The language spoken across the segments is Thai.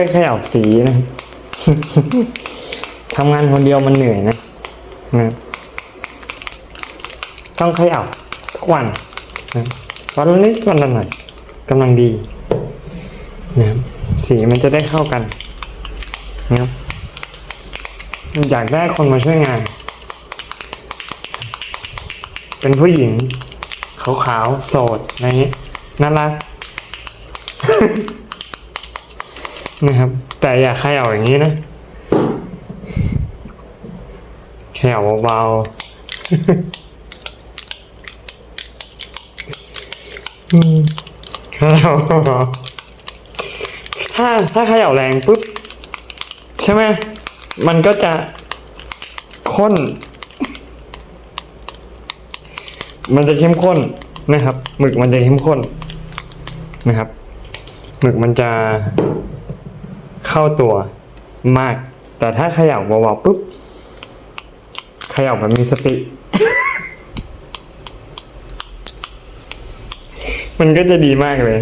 ไปเขย่าสีนะทำงานคนเดียวมันเหนื่อยนะนะต้องขย่าทุกวันนะวันละนิดวันละหน่อยกำลังดีนะสีมันจะได้เข้ากันนะครับอยากได้คนมาช่วยงาน เป็นผู้หญิง ขาวๆ โสดอะไรเงี้ยน่ารัก นะครับ แต่อย่าเขย่าอย่างนี้นะเขย่าเบาๆเขย่าเบาๆถ้าถ้าเขย่าแรงปุ๊บ ใช่ไหมมันก็จะข้น มันจะเข้มข้นนะครับหมึกมันจะเข้มข้นนะครับหมึกมันจะ เข้าตัวมาก แต่ถ้าเขย่าเบาๆปุ๊บเขย่าแบบมีสติ มันก็จะดีมากเลย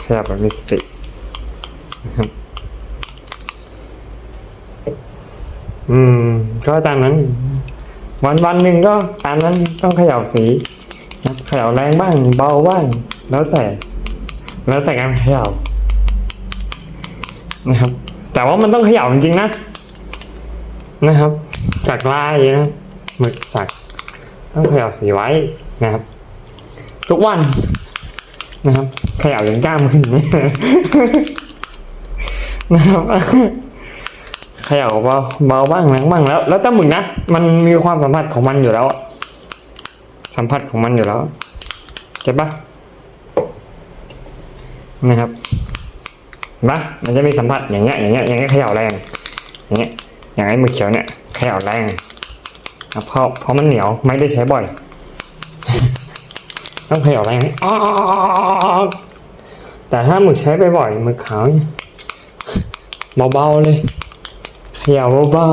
เขย่าแบบมีสตินะครับอืม ก็ตามนั้น วันวันหนึ่งก็ตามนั้นต้องเขย่าสีนะครับเขย่าแรงบ้าง เบาบ้าง แล้วแต่ แล้วแต่การเขย่า นะครับ แต่ว่ามันต้องเขย่าจริงๆนะ นะครับ สักลายนะหมึกสัก ต้องเขย่าสีไว้นะครับ ทุกวันนะครับเขย่าจนกล้ามขึ้นนะครับเขย่าเบาเบาบ้างแรงบ้างแล้ว แล้วแต่หมึกนะ มันมีความสัมผัสของมันอยู่แล้ว สัมผัสของมันอยู่แล้วเก็บปะนะครับ นะมันจะมีสัมผัสอย่างเงี้ยอย่างเงี้ยอย่างเงี้ยเขย่าแรง อย่างเงี้ยอย่างไอ้มึกเขียวเนี่ยเขย่าแรงครับเพราะเพราะมันเหนียวไม่ได้ใช้บ่อยต้องเขย่าแรงอ้าวแต่ถ้าหมึกใช้ไปบ่อยหมึกขาวเนี่ยเบาๆเลยเขย่าเบา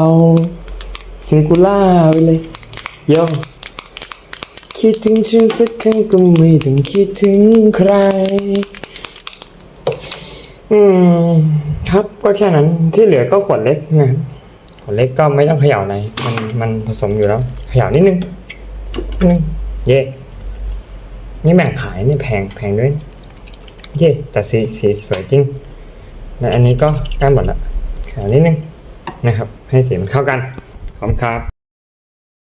ๆซิงคูล่าไปเลยโยคิดถึงฉันสักครั้งก็ไม่ต้องคิดถึงใคร อืม ครับก็แค่นั้นที่เหลือก็ขวดเล็กนะครับขวดเล็กก็ไม่ต้องเขย่าอะไรมันมันผสมอยู่แล้วเขย่านิดนึงนิดนึงเย่นี่แบ่งขายนี่แพงแพงด้วย เย่แต่สีสีสวยจริงและอันนี้ก็ใกล้หมดละเขย่านิดนึงนะครับ ให้สีมันเข้ากันขอบคุณครับ